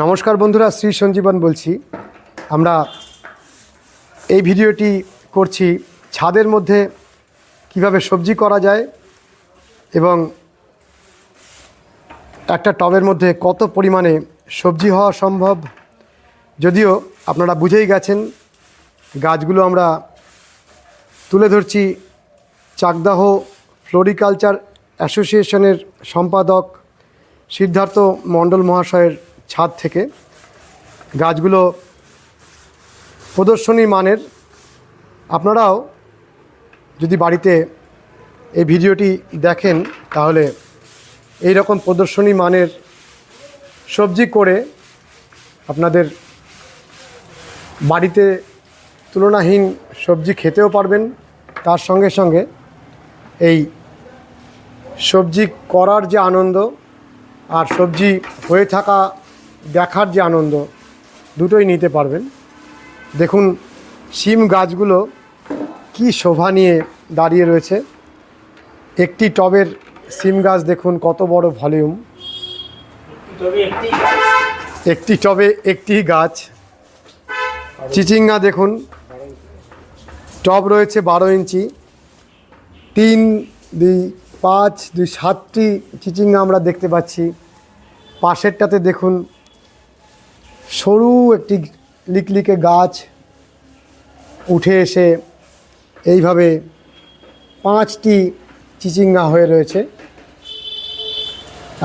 নমস্কার বন্ধুরা, শ্রী সঞ্জীবন বলছি। আমরা এই ভিডিওটি করছি ছাদের মধ্যে কীভাবে সবজি করা যায় এবং একটা টবের মধ্যে কত পরিমাণে সবজি হওয়া সম্ভব। যদিও আপনারা বুঝেই গেছেন, গাছগুলো আমরা তুলে ধরছি চাকদাহ ফ্লোরিকালচার অ্যাসোসিয়েশনের সম্পাদক সিদ্ধার্থ মণ্ডল মহাশয়ের ছাদ থেকে গাছগুলো প্রদর্শনী মানের। আপনারাও যদি বাড়িতে এই ভিডিওটি দেখেন, তাহলে এই রকম প্রদর্শনী মানের সবজি করে আপনাদের বাড়িতে তুলনাহীন সবজি খেতেও পারবেন। তার সঙ্গে সঙ্গে এই সবজি করার যে আনন্দ আর সবজি হয়ে থাকা দেখার যে আনন্দ, দুটোই নিতে পারবেন। দেখুন, শিম গাছগুলো কি শোভা নিয়ে দাঁড়িয়ে রয়েছে। একটি টবের সিম গাছ দেখুন, কত বড় ভলিউম। একটি টবে একটি গাছ। চিচিঙ্গা দেখুন, টব রয়েছে বারো ইঞ্চি। তিন, দুই, পাঁচ, দুই, সাতটি চিচিঙ্গা আমরা দেখতে পাচ্ছি। পাশেরটাতে দেখুন সরু একটি লিকলিকে গাছ উঠে এসে এইভাবে পাঁচটি চিচিঙ্গা হয়ে রয়েছে।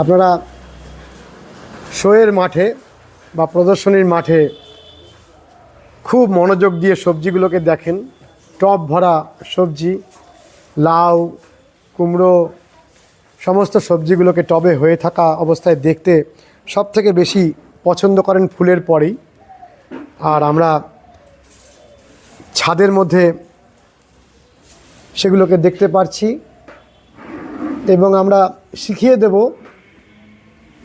আপনারা শোয়ের মাঠে বা প্রদর্শনীর মাঠে খুব মনোযোগ দিয়ে সবজিগুলোকে দেখেন। টব ভরা সবজি, লাউ, কুমড়ো, সমস্ত সবজিগুলোকে টবে হয়ে থাকা অবস্থায় দেখতে সব থেকে বেশি পছন্দ করেন ফুলের পরেই। আর আমরা ছাদের মধ্যে সেগুলোকে দেখতে পারছি এবং আমরা শিখিয়ে দেব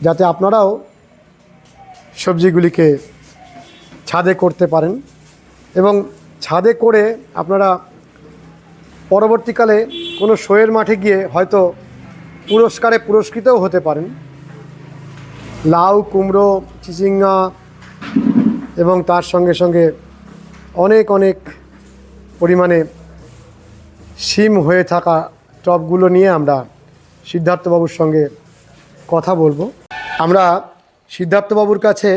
যাতে আপনারাও সবজিগুলিকে ছাদে করতে পারেন। এবং ছাদে করে আপনারা পরবর্তীকালে কোনো শোয়ের মাঠে গিয়ে হয়তো পুরস্কারে পুরস্কৃতও হতে পারেন। লাউ, কুমড়ো, চিচিঙ্গা এবং তার সঙ্গে সঙ্গে অনেক অনেক পরিমাণে সিম হয়ে থাকা টবগুলো নিয়ে আমরা সিদ্ধার্থবাবুর সঙ্গে কথা বলব। আমরা সিদ্ধার্থবাবুর কাছে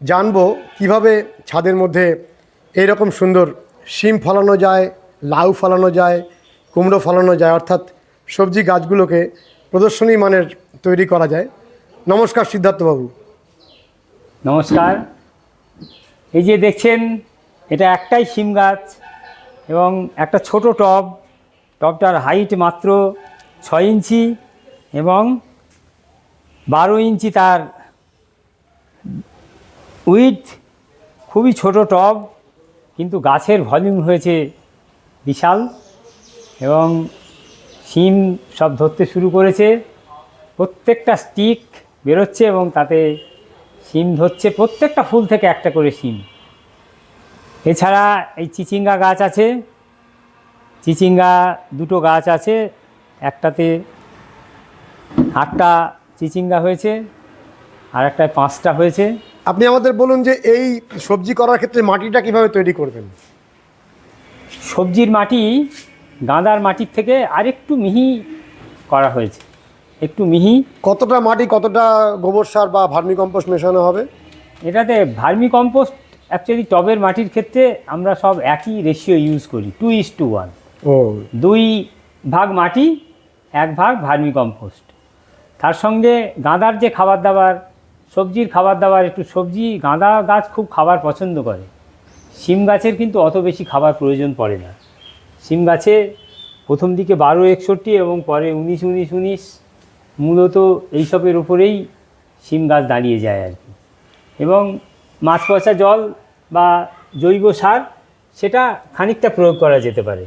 জানব কীভাবে ছাদের মধ্যে এই রকম সুন্দর শিম ফলানো যায়, লাউ ফলানো যায়, কুমড়ো ফলানো যায়, অর্থাৎ সবজি গাছগুলোকে প্রদর্শনী মানের তৈরি করা যায়। নমস্কার সিদ্ধার্থবাবু। নমস্কার। এই যে দেখছেন, এটা একটাই শিম গাছ এবং একটা ছোট টব। টবটার হাইট মাত্র ছয় ইঞ্চি এবং বারো ইঞ্চি তার উইথ খুবই ছোট টব, কিন্তু গাছের ভলিউম হয়েছে বিশাল এবং শিম সব ধরতে শুরু করেছে। প্রত্যেকটা স্টিক বেরোচ্ছে এবং তাতে শিম ধরছে প্রত্যেকটা ফুল থেকে একটা করে শিম। এছাড়া এই চিচিঙ্গা গাছ আছে চিচিঙ্গা দুটো গাছ আছে একটাতে আটটা চিচিঙ্গা হয়েছে আর একটায় পাঁচটা হয়েছে। আপনি আমাদের বলুন যে এই সবজি করার ক্ষেত্রে মাটিটা কীভাবে তৈরি করবেন? সবজির মাটি গাঁদার মাটির থেকে আরেকটু মিহি করা হয়েছে। একটু মিহি। কতটা মাটি কতটা গোবর সার বা ভার্মি কম্পোস্ট মেশানো হবে? এটাতে ভার্মি কম্পোস্ট অ্যাকচুয়ালি টবের মাটির ক্ষেত্রে আমরা সব একই রেশিও ইউজ করি টু ইস টু ওয়ান ও। দুই ভাগ মাটি এক ভাগ ভার্মি কম্পোস্ট। তার সঙ্গে গাঁদার যে খাবার দাবার সবজির খাবার দাবার একটু সবজি গাঁদা গাছ খুব খাবার পছন্দ করে। শিম গাছের কিন্তু অত বেশি খাবার প্রয়োজন পড়ে না। শিম গাছে প্রথম দিকে বারো একষট্টি এবং পরে উনিশ উনিশ উনিশ মূলত এইসবের উপরেই শিম গাছ দাঁড়িয়ে যায় আর কি। এবং মাছ পচা জল বা জৈব সার, সেটা খানিকটা প্রয়োগ করা যেতে পারে।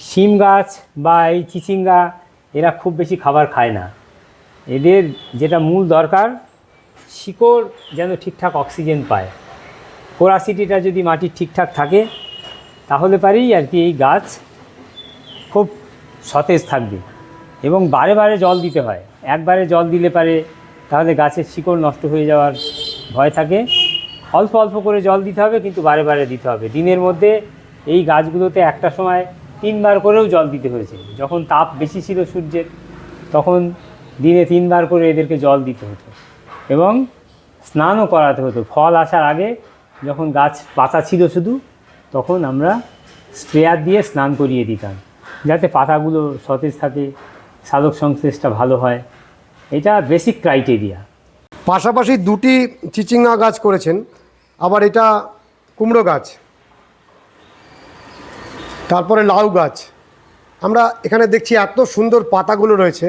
শিম গাছ বা এই চিচিঙ্গা, এরা খুব বেশি খাবার খায় না। এদের যেটা মূল দরকার, শিকড় যেন ঠিকঠাক অক্সিজেন পায়। পোরাসিটিটা যদি মাটির ঠিকঠাক থাকে, তাহলে পারেই আর কি এই গাছ খুব সতেজ থাকবে। এবং বারে বারে জল দিতে হয়। একবারে জল দিলে পারে তাহলে গাছের শিকড় নষ্ট হয়ে যাওয়ার ভয় থাকে। অল্প অল্প করে জল দিতে হবে কিন্তু বারে বারে দিতে হবে। দিনের মধ্যে এই গাছগুলোতে একটা সময় তিনবার করেও জল দিতে হয়েছে। যখন তাপ বেশি ছিল সূর্যের, তখন দিনে তিনবার করে এদেরকে জল দিতে হতো এবং স্নানও করাতে হতো। ফল আসার আগে যখন গাছ পাতা ছিল শুধু, তখন আমরা স্প্রেয়ার দিয়ে স্নান করিয়ে দিতাম। যাতে পাতাগুলো সতেজ থাকে সালোক সংশ্লেষটা ভালো হয়। এটা বেসিক ক্রাইটেরিয়া পাশাপাশি দুটি চিচিঙ্গা গাছ করেছেন আবার এটা কুমড়ো গাছ তারপরে লাউ গাছ। আমরা এখানে দেখছি এত সুন্দর পাতাগুলো রয়েছে।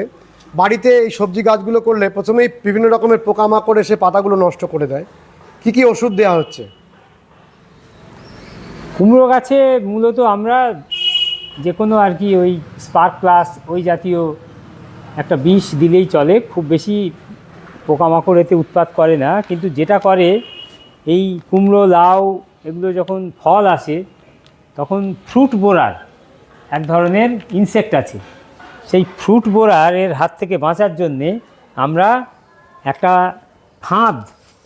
বাড়িতে এই সবজি গাছগুলো করলে প্রথমেই বিভিন্ন রকমের পোকামাকড় এসে পাতাগুলো নষ্ট করে দেয়। কি কি ওষুধ দেওয়া হচ্ছে? কুমড়ো গাছে মূলত আমরা যে কোনো আর কি ওই স্পার্ক প্লাস ওই জাতীয় একটা বিষ দিলেই চলে, খুব বেশি পোকামাকড় এতে উৎপাত করে না, কিন্তু যেটা করে, এই কুমড়ো, লাউ এগুলো যখন ফল আসে, তখন ফ্রুট বোরার এক ধরনের ইনসেক্ট আছে। সেই ফ্রুট বোরারের হাত থেকে বাঁচার জন্যে আমরা একটা ফাঁদ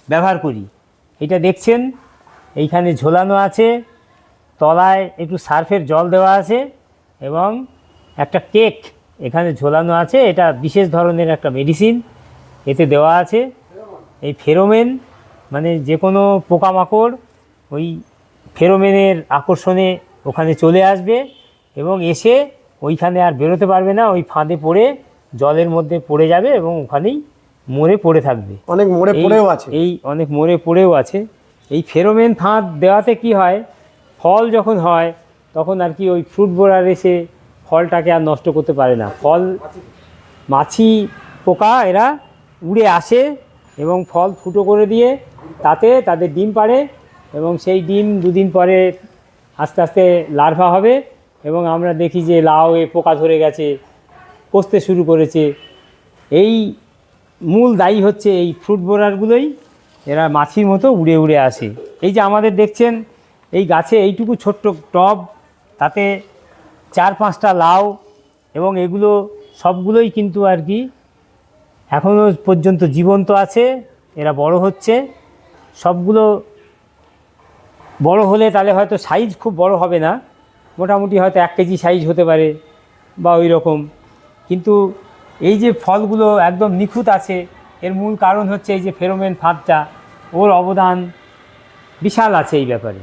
ব্যবহার করি। এটা দেখছেন, এইখানে ঝোলানো আছে, তলায় একটু সার্ফের জল দেওয়া আছে এবং একটা কেক এখানে ঝোলানো আছে এটা বিশেষ ধরনের একটা মেডিসিন এতে দেওয়া আছে। এই ফেরোমেন মানে যে কোনো পোকামাকড় ওই ফেরোমেনের আকর্ষণে ওখানে চলে আসবে এবং এসে ওইখানে আর বেরোতে পারবে না ওই ফাঁদে পড়ে জলের মধ্যে পড়ে যাবে এবং ওখানেই মরে পড়ে থাকবে। অনেক মরে পড়েও আছে। এই অনেক মরে পড়েও আছে। এই ফেরোমেন ফাঁদ দেওয়াতে কি হয়? ফল যখন হয় তখন আর কি ওই ফ্রুট বোরার এসে ফলটাকে আর নষ্ট করতে পারে না। ফল, মাছি, পোকা এরা উড়ে আসে এবং ফল ফুটো করে দিয়ে তাতে তাদের ডিম পাড়ে এবং সেই ডিম দুদিন পরে আস্তে আস্তে লার্ভা হবে এবং আমরা দেখি যে লাউ এ পোকা ধরে গেছে, পচতে শুরু করেছে। এই মূল দায়ী হচ্ছে এই ফ্রুট বোরারগুলোই, এরা মাছির মতো উড়ে উড়ে আসে। এই যে আমাদের দেখছেন, এই গাছে এইটুকু ছোট্ট টব, তাতে চার পাঁচটা লাউ এবং এগুলো সবগুলোই কিন্তু আর কি এখনও পর্যন্ত জীবন্ত আছে, এরা বড় হচ্ছে। সবগুলো বড় হলে তাহলে হয়তো সাইজ খুব বড় হবে না, মোটামুটি হয়তো এক কেজি সাইজ হতে পারে বা ওই রকম। কিন্তু এই যে ফলগুলো একদম নিখুঁত আছে, এর মূল কারণ হচ্ছে এই যে ফেরোমেন ফাঁদটা, ওর অবদান বিশাল আছে এই ব্যাপারে।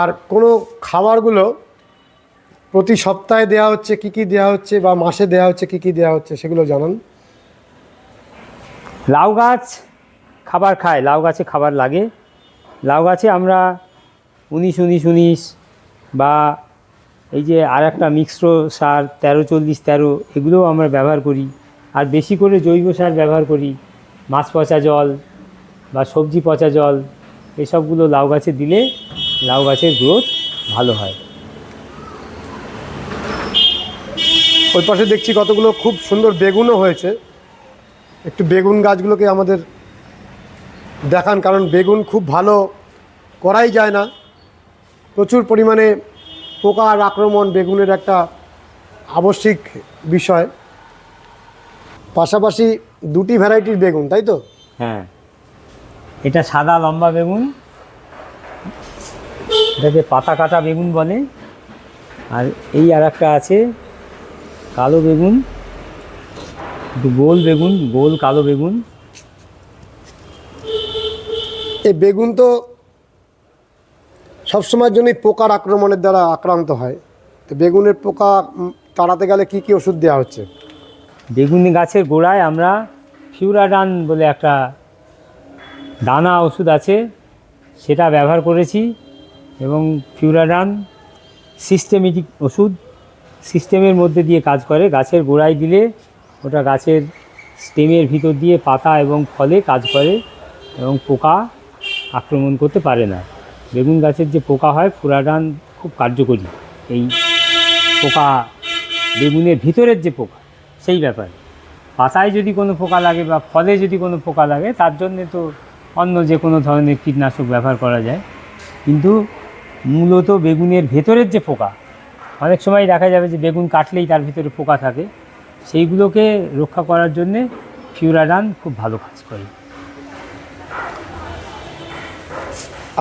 আর কোনো খাবারগুলো প্রতি সপ্তাহে দেওয়া হচ্ছে কি কি দেওয়া হচ্ছে বা মাসে দেওয়া হচ্ছে কি কি দেওয়া হচ্ছে সেগুলো জানান। লাউ গাছ খাবার খায়, লাউ গাছে খাবার লাগে। লাউ গাছে আমরা উনিশ উনিশ উনিশ বা এই যে আর একটা মিক্সড সার তেরো, চল্লিশ, তেরো, এগুলোও আমরা ব্যবহার করি। আর বেশি করে জৈব সার ব্যবহার করি। মাছ পচা জল বা সবজি পচা জল, এসবগুলো লাউ গাছে দিলে লাউ গাছের গ্রোথ ভালো হয়। ওই পাশে দেখছি কতগুলো খুব সুন্দর বেগুনও হয়েছে। একটু বেগুন গাছগুলোকে আমাদের দেখান, কারণ বেগুন খুব ভালো করাই যায় না। প্রচুর পরিমাণে পোকার আক্রমণ বেগুনের একটা আবশ্যিক বিষয়। পাশাপাশি দুটি ভ্যারাইটির বেগুন, তাই তো? হ্যাঁ। এটা সাদা লম্বা বেগুন, এটাকে পাতা কাটা বেগুন বলে। আর এই আর আছে কালো বেগুন গোল বেগুন গোল কালো বেগুন। এই বেগুন তো সবসময়ের জন্যই পোকার আক্রমণের দ্বারা আক্রান্ত হয়। তো বেগুনের পোকা তাড়াতে গেলে কি কি ওষুধ দেওয়া হচ্ছে? বেগুন গাছের গোড়ায় আমরা ফিউরাডান বলে একটা দানা ওষুধ আছে সেটা ব্যবহার করেছি এবং ফিউরাডান সিস্টেমেটিক ওষুধ সিস্টেমের মধ্যে দিয়ে কাজ করে। গাছের গোড়ায় দিলে ওটা গাছের স্টেমের ভিতর দিয়ে পাতা এবং ফলে কাজ করে এবং পোকা আক্রমণ করতে পারে না। বেগুন গাছের যে পোকা হয়, ফুরাডান খুব কার্যকরী। এই পোকা, বেগুনের ভিতরের যে পোকা, সেই ব্যাপারে। পাতায় যদি কোনো পোকা লাগে বা ফলে যদি কোনো পোকা লাগে, তার জন্যে তো অন্য যে কোনো ধরনের কীটনাশক ব্যবহার করা যায়। কিন্তু মূলত বেগুনের ভেতরের যে পোকা অনেক সময় দেখা যাবে যে বেগুন কাটলেই তার ভিতরে পোকা থাকে। সেইগুলোকে রক্ষা করার জন্যে ফিউরাডান খুব ভালো কাজ করে।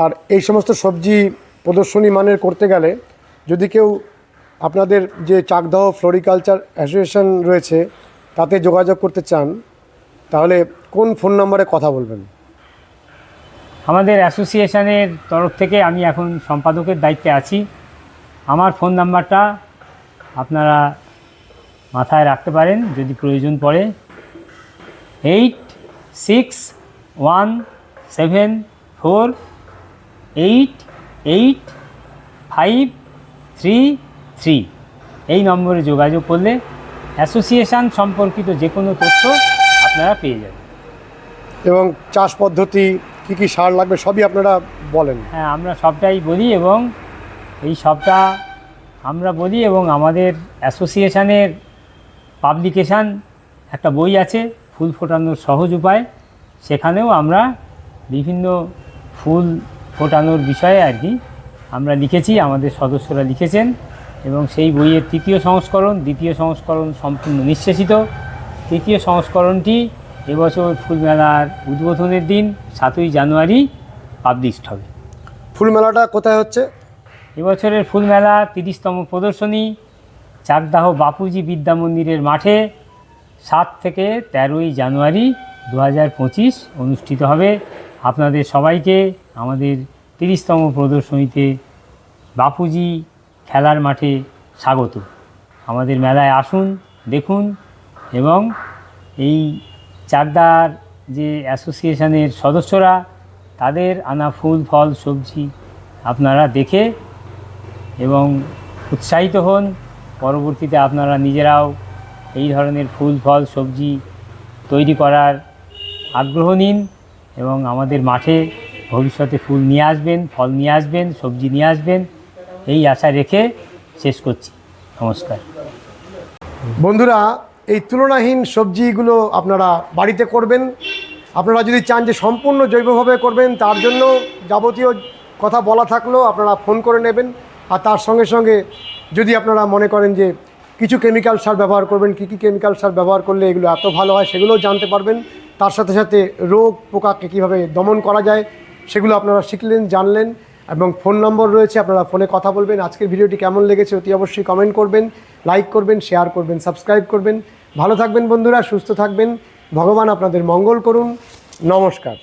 আর এই সমস্ত সবজি প্রদর্শনী মানের করতে গেলে যদি কেউ আপনাদের যে চাকদাহ ফ্লোরিকালচার অ্যাসোসিয়েশন রয়েছে তাতে যোগাযোগ করতে চান তাহলে কোন ফোন নম্বরে কথা বলবেন? আমাদের অ্যাসোসিয়েশনের তরফ থেকে আমি এখন সম্পাদকের দায়িত্বে আছি। আমার ফোন নাম্বারটা আপনারা মাথায় রাখতে পারেন যদি প্রয়োজন পড়ে। Eight six one seven four eight eight five three three. এই নম্বরে যোগাযোগ করলে অ্যাসোসিয়েশন সম্পর্কিত যে কোনো তথ্য আপনারা পেয়ে যাবেন। এবং চাষ পদ্ধতি কী কী সার লাগবে সবই আপনারা বলেন। হ্যাঁ আমরা সবটাই বলি এবং এই সবটা আমরা বলি এবং আমাদের অ্যাসোসিয়েশনের পাবলিকেশান একটা বই আছে, ফুল ফোটানোর সহজ উপায়। সেখানেও আমরা বিভিন্ন ফুল ফোটানোর বিষয়ে আর কি আমরা লিখেছি, আমাদের সদস্যরা লিখেছেন এবং সেই বইয়ের তৃতীয় সংস্করণ, দ্বিতীয় সংস্করণ সম্পূর্ণ নিঃশেষিত। তৃতীয় সংস্করণটি এবছর ফুলমেলার উদ্বোধনের দিন, সাতই জানুয়ারি পাবলিশড হবে। ফুল মেলাটা কোথায় হচ্ছে? এবছরের ফুলমেলা তিরিশতম প্রদর্শনী, চাকদাহ বাপুজি বিদ্যা মন্দিরের মাঠে সাত থেকে তেরোই জানুয়ারি দু অনুষ্ঠিত হবে। আপনাদের সবাইকে আমাদের তিরিশতম প্রদর্শনীতে বাপুজি খেলার মাঠে স্বাগত। আমাদের মেলায় আসুন, দেখুন এবং এই চাকদার যে অ্যাসোসিয়েশনের সদস্যরা, তাদের আনা ফুল, ফল, সবজি আপনারা দেখে এবং উৎসাহিত হন। পরবর্তীতে আপনারা নিজেরাও এই ধরনের ফুল, ফল, সবজি তৈরি করার আগ্রহ নিন এবং আমাদের মাঠে ভবিষ্যতে ফুল নিয়ে আসবেন, ফল নিয়ে আসবেন, সবজি নিয়ে আসবেন। এই আশা রেখে শেষ করছি। নমস্কার। বন্ধুরা, এই তুলনাহীন সবজিগুলো আপনারা বাড়িতে করবেন। আপনারা যদি চান যে সম্পূর্ণ জৈবভাবে করবেন, তার জন্য যাবতীয় কথা বলা থাকলেও আপনারা ফোন করে নেবেন। আর তার সঙ্গে সঙ্গে যদি আপনারা মনে করেন যে কিছু কেমিক্যাল সার ব্যবহার করবেন, কী কী কেমিক্যাল সার ব্যবহার করলে এগুলো এত ভালো হয় সেগুলোও জানতে পারবেন। তার সাথে সাথে রোগ পোকাকে কীভাবে দমন করা যায় সেগুলো আপনারা শিখলেন, জানলেন এবং ফোন নম্বর রয়েছে, আপনারা ফোনে কথা বলবেন। আজকের ভিডিওটি কেমন লেগেছে অতি অবশ্যই কমেন্ট করবেন লাইক করবেন শেয়ার করবেন সাবস্ক্রাইব করবেন। ভালো থাকবেন বন্ধুরা, সুস্থ থাকবেন। ভগবান আপনাদের মঙ্গল করুন। নমস্কার।